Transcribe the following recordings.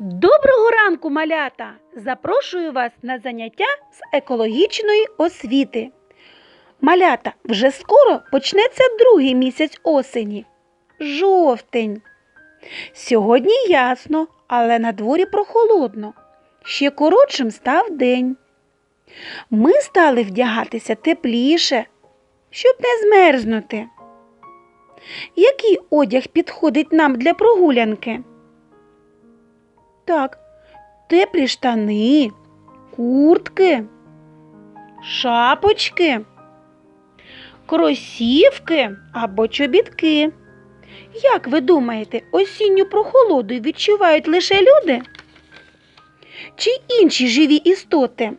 Доброго ранку, малята! Запрошую вас на заняття з екологічної освіти. Малята, вже скоро почнеться другий місяць осені жовтень. Сьогодні ясно, але на дворі прохолодно. Ще коротшим став день. Ми стали вдягатися тепліше, щоб не змерзнути. Який одяг підходить нам для прогулянки? Так, теплі штани, куртки, шапочки, кросівки або чобітки. Як ви думаєте, осінню прохолоду відчувають лише люди? Чи інші живі істоти?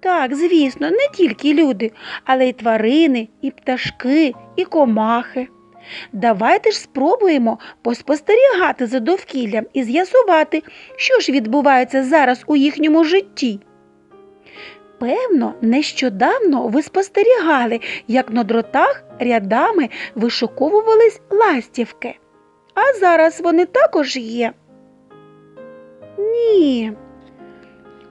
Так, звісно, не тільки люди, але й тварини, і пташки, і комахи. Давайте ж спробуємо поспостерігати за довкіллям і з'ясувати, що ж відбувається зараз у їхньому житті. Певно, нещодавно ви спостерігали, як на дротах рядами вишуковувались ластівки. А зараз вони також є. Ні.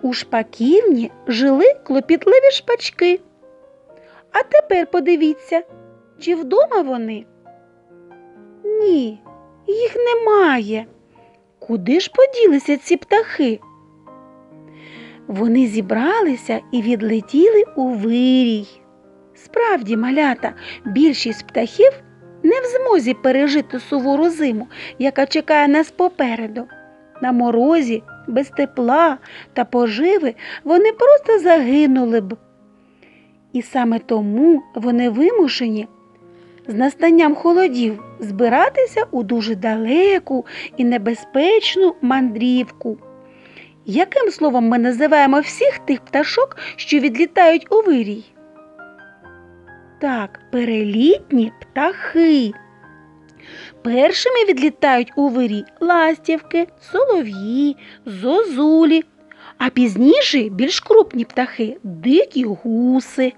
У шпаківні жили клопітливі шпачки. А тепер подивіться, чи вдома вони? Ні, їх немає. Куди ж поділися ці птахи? Вони зібралися і відлетіли у вирій. Справді, малята, більшість птахів не в змозі пережити сувору зиму, яка чекає нас попереду. На морозі, без тепла та поживи вони просто загинули б. І саме тому вони вимушені з настанням холодів збиратися у дуже далеку і небезпечну мандрівку. Яким словом ми називаємо всіх тих пташок, що відлітають у вирій? Так, перелітні птахи. Першими відлітають у вирій ластівки, солов'ї, зозулі, а пізніше більш крупні птахи дикі гуси,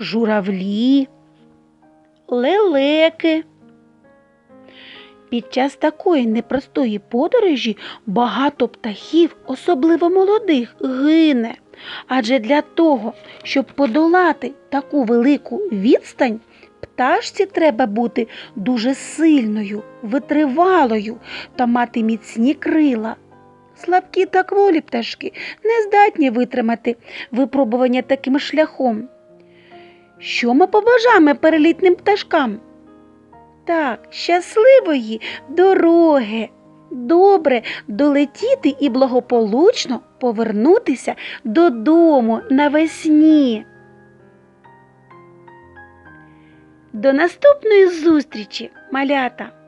журавлі, лелеки. Під час такої непростої подорожі багато птахів, особливо молодих, гине. Адже для того, щоб подолати таку велику відстань, пташці треба бути дуже сильною, витривалою та мати міцні крила. Слабкі та кволі пташки не здатні витримати випробування таким шляхом. Що ми побажаємо перелітним пташкам? Так, щасливої дороги. Добре долетіти і благополучно повернутися додому навесні. До наступної зустрічі, малята!